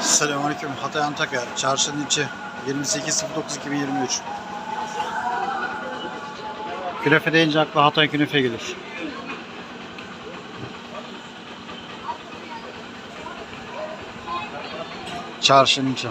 Selamünaleyküm. Hatay Antakya. Çarşının içi. 28.09.2023 Künefe deyince akla Hatay künefe gelir. Çarşının içi.